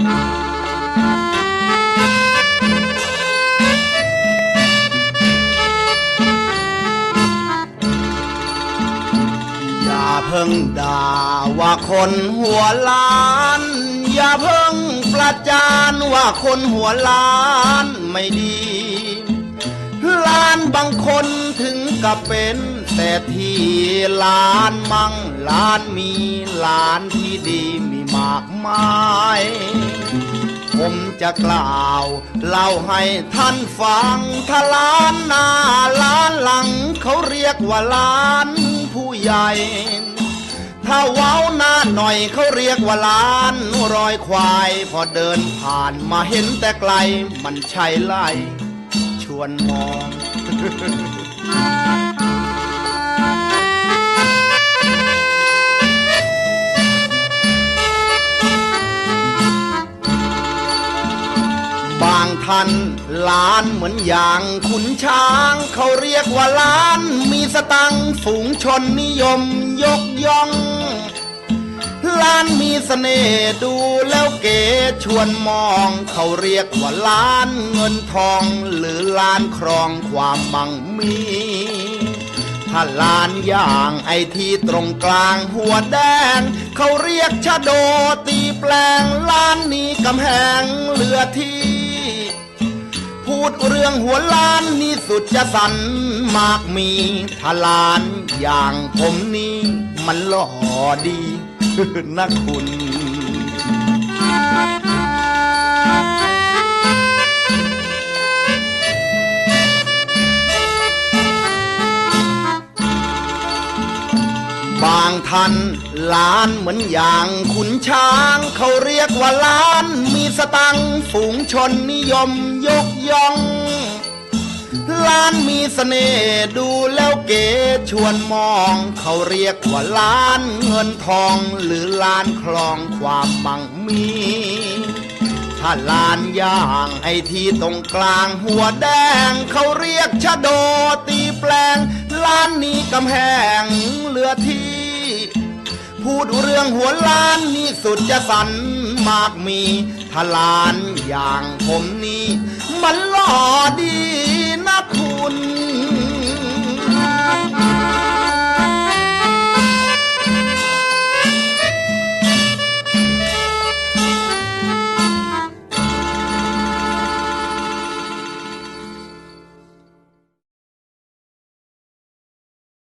อย่าเพิ่งด่าว่าคนหัวล้าน อย่าเพิ่งประจานว่าคนหัวล้านไม่ดีล้านบางคนถึงกับเป็นแต่ที่ล้านมั่ง ล้านมีล้านที่ดีมีมากมาย ผมจะกล่าวเล่าให้ท่านฟังถ้าล้านหน้าล้านหลัง เขาเรียกว่าล้านผู้ใหญ่ ถ้าเว้าหน้าหน่อยเขาเรียกว่าล้านรอยควาย พอเดินผ่านมาเห็นแต่ไกล มันใช่ไล่ชวนมอง บางท่านล้านเหมือนอย่างขุนช้าง เขาเรียกว่าล้าน มีสตังฝูงชนนิยมยกย่อง ล้านมีเสน่ห์ดูแล้วเก๋ชวนมอง เขาเรียกว่าล้านเงินทอง หรือล้านครองความมั่งมีถ้าล้านอย่างไอที่ตรงกลางหัวแดง เขาเรียกชะโดตีแปลงล้านนี้กำแพงเหลือที่ พูดเรื่องหัวล้านนี่สุดจะสันมากมีพลานอย่างผมนี่มันหล่อดีนะคุณ บางท่านล้านเหมือนอย่างขุนช้าง เขาเรียกว่าล้านมีสตังฝูงชนนิยมยกย่อง ล้านมีเสน่ห์ดูแล้วเก๋ชวนมอง เขาเรียกว่าล้านเงินทองหรือล้านคลองความมั่งมีถ้าลานย่างไอ้ที่ตรงกลางหัวแดง เขาเรียกชะโดตีแปลงล้านนี้กำแพงเหลือที่ พูดเรื่องหัวล้านนี่สุดจะสันมากมีทลานอย่างผมนี่ มันหล่อดีนะคุณ